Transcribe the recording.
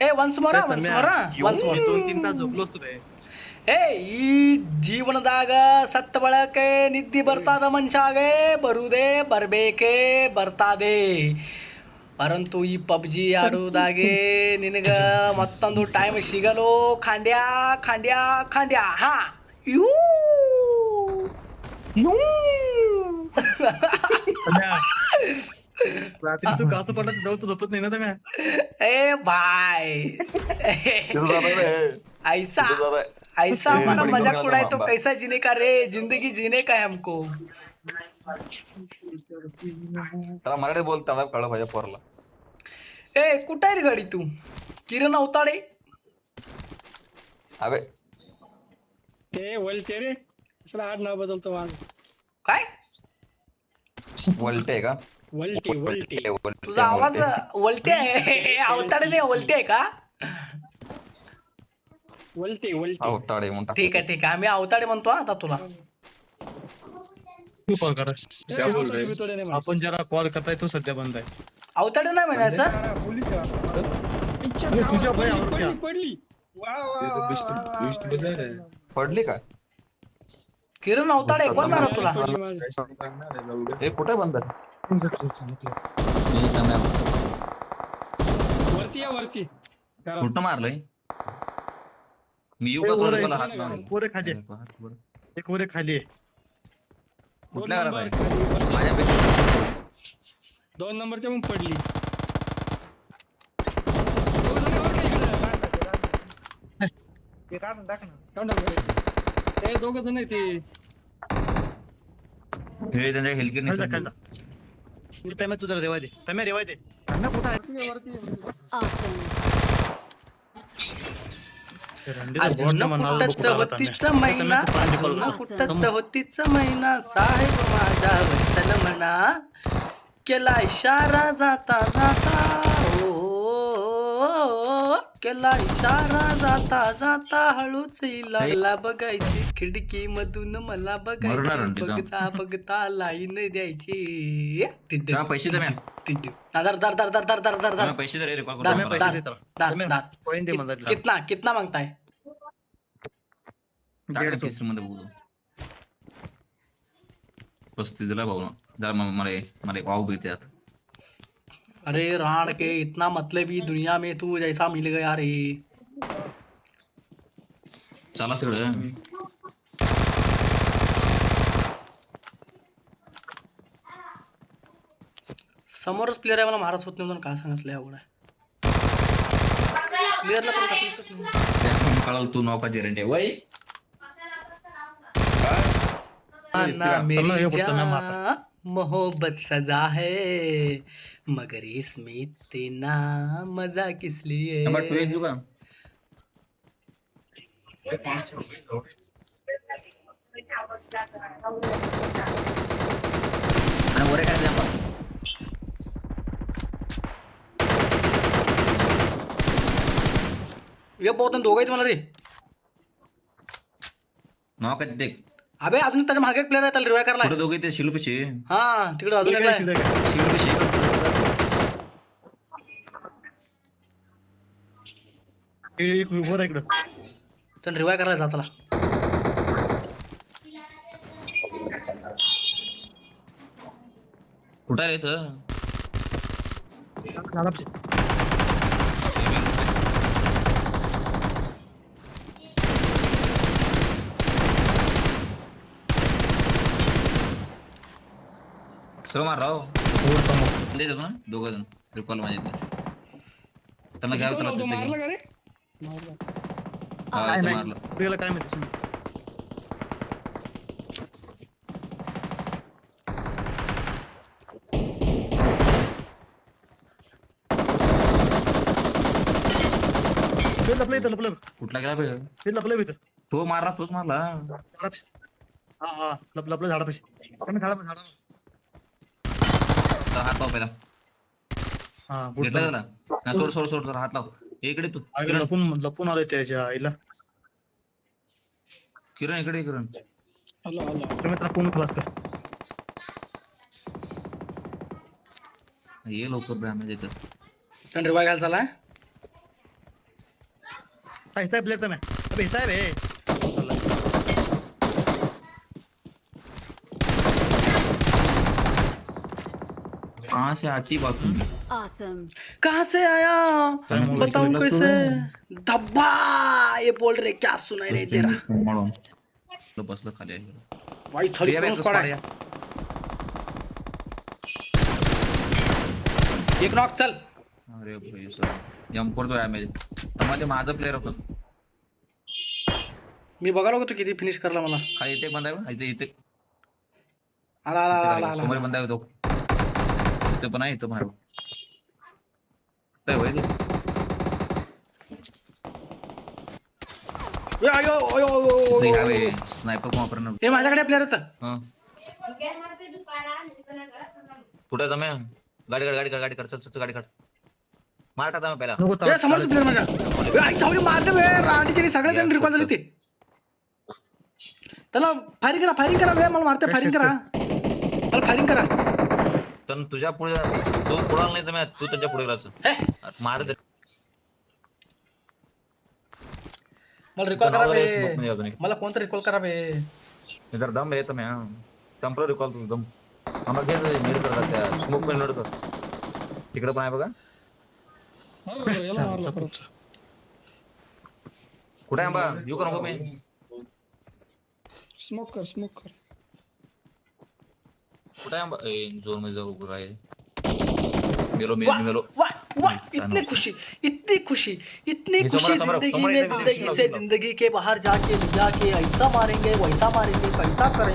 ए once more once more once more दोन तीन तास झोपलो असतो रे ಏ ಈ ಜೀವನದಾಗ ಸತ್ತ ಬಳಕೆ ನಿದ್ದೆ ಬರ್ತದ ಮನುಷ್ಯಾಗೆ ಬರುವುದೇ ಬರಬೇಕೇ ಬರ್ತದೆ ಪರಂತು ಈ ಪಬ್ಜಿ ಆಡುವುದಾಗೆ ನಿನಗ ಮತ್ತೊಂದು ಟೈಮ್ ಸಿಗಲು ಖಾಂಡ್ಯಾ ಖಾಂಡ್ಯಾ ಖಾಂಡ್ಯಾ ಹಾ ಯೂ ಯೂ. रात्री तू कसं पडत नव्हतं झोपत नाही ना तुम्ही ए बाय ऐसा ऐसा हमारा मज़ाक उड़ाए तो कैसा जीने का रे? ज़िंदगी जीने का है हमको। त्याला मराठी बोलताना कळलं पाहिजे पोरला। ए कुठं आहे रे गाडी तू? किरण अवताडे अबे। ते वलते रे. असला आड नाव बदलतो माझं काय? वलटे का? वलटे वलटे. तुझा आवाज वलटे. आहे. अवताडे नाही वलटे आहे का? वलटे वलटे. अवताडे म्हणतात ठीक आहे ठीक आहे. आम्ही अवताडे म्हणतो हा आता तुला. तू कॉल कर. म्हणत. आपण जरा कॉल करताय तो सध्या बंद आहे. अवताडे नाही म्हणायचं? हा, पोलीस तुझ्या. पडली का? किरण अवताडे कोण मारत तुला. हे कुठे बंद वरती या वरती. करा. कुठं मारलंय? मी येऊ का तुला हात आहे खाली. एक वर खाली. आहे. कुठल्या घरात नंबर आहे? माझ्यापेक्षा. दोन नंबरच्या पण पडली. वर का इकडं? ते दोघ जण आहे ते हे त्यांच्या हेलकीर खाली जा, खाली जा. तू टाइम तू जरा रेवा दे. टाइम रेवा दे. अण्णा कुठं आहे? वरती नाही चवतीचा. महिना? चवतीचा साहेब माझा वचन म्हणा. केला इशारा जाता जाता. ओ केला इशारा जाता जाता हळूच लागला बघायची. खिडकी मधून मला बघायची. बघता बघता लाईन द्यायची. पैसे कितना कितना मांगता दीड सौ. मध्ये बोलू. पस्तीस दिला भाऊ मला मला वाव भेटते आता अरे राण के इतना मतलबी दुनिया में तू जैसा मिल गया रे। चला सगळं समोरच प्लेअर आहे मला महाराज होत नाही म्हणून काय सांगितलं आहे. प्लेअरला पण कसं दिसत नाही. कळाल तू नौकाची गॅरंटी वय. चलो, मेरी. जान मोहब्बत सजा है मगर इसमें इतना मज़ा किस लिए? नंबर टू द्या ये बहुत दोघं आहेत मला रे नौका देख। अबे अजून त्याच्यामागे प्लेअर आहे त्याला रिवाय करायला दोघे ते शिलू पेशी. हा तिकडे अजून एक आहे, एक वर आहे इकडं. त्याला रिवाय करायला जाताला. कुठं रे इथं? सर्व मार राव. देतो ना दोघं जण रिकॉल इथे. त्यांना घ्यावं त्याला मारला. का रे. हा, काय इथं नाही. मारलं तुला काय माहिती सुन. हे लपलं इथं लपलं कुठला गेला बे? हे लपलं इथं तो मारला तोच मारला झाडापाशी हा हा लप लपलं झाडापाशी झाडा झाडा हात लाव पहिला. हा बोट घेतला लाव. त्याला? हा, सोड सोड सोड जरा हात लाव. इकडे तू आईला किरण. लपून लपून आलोय त्याच्या आईला. किरण इकडे ये, किरण. आलो आलो तर मी त्याला फोन खलास कर ये लवकर डॅमेज येतं त्याला रिवाय घ्यायला चालाय हिता है प्लेयर तो मैं अबे है कहाँ से आती बात तुमची? Awesome. कहाँ से आया? बताऊँ कैसे? धब्बा! ये बोल रहे क्या सुनाई नहीं दे रहा म्हणून बसलं बसलं खाली भाई बे, स्क्वाड तो है एक नॉक चल। अरे भाई सर। फोर तो डॅमेज म्हणजे माझा प्लेअर होता मी बघायला होतो किती फिनिश करला मला खाली इथे एक बंदा आहे बघ, इथे इथे आला आला आला आला समोर बंदा आहे तो। इथे पण आहे इथं मारो काय. स्नायपर हे माझ्याकडे प्लेअर होतं हा. कुठे तुम्ही? गाडी काढ गाडी काढ गाडी काढ. चल चल गाडी काढ. मार टाका पहिला. ए, समोरचं प्लेअर माझ्या. ए, आई, दे, मारलं बे राणीचे सगळे जण रिकॉल झाले. ते. त्याला फायरिंग करा फायरिंग करा बे मला मारते फायरिंग करा. मला फायरिंग करा. तर तुझ्या पुढे तू पुढे नाही तर तू त्यांच्या पुढे गेलास ए, मार दे. मला रिकॉल करा बे. रे. मला कोणतं रिकॉल करा बे. इधर दम येतो मी टेंपररी कॉल तू दम. आम्हाला घे नीड कर त्या स्मोक पण लोड कर. तिकडे पण आहे बघा. हो, याला मारलं परत. कुठे आहे आंबा? जीव कर नको मी? स्मोक कर स्मोक कर. कुठे आहे ज़ोर जाऊ उभं आहे मेरो मेरो वाह वाह इतनी खुशी इतनी खुशी इतनी खुशी ज़िंदगी में ज़िंदगी से ज़िंदगी के बाहर जाके जाके ऐसा मारेंगे वैसा मारेंगे पैसा करेंगे।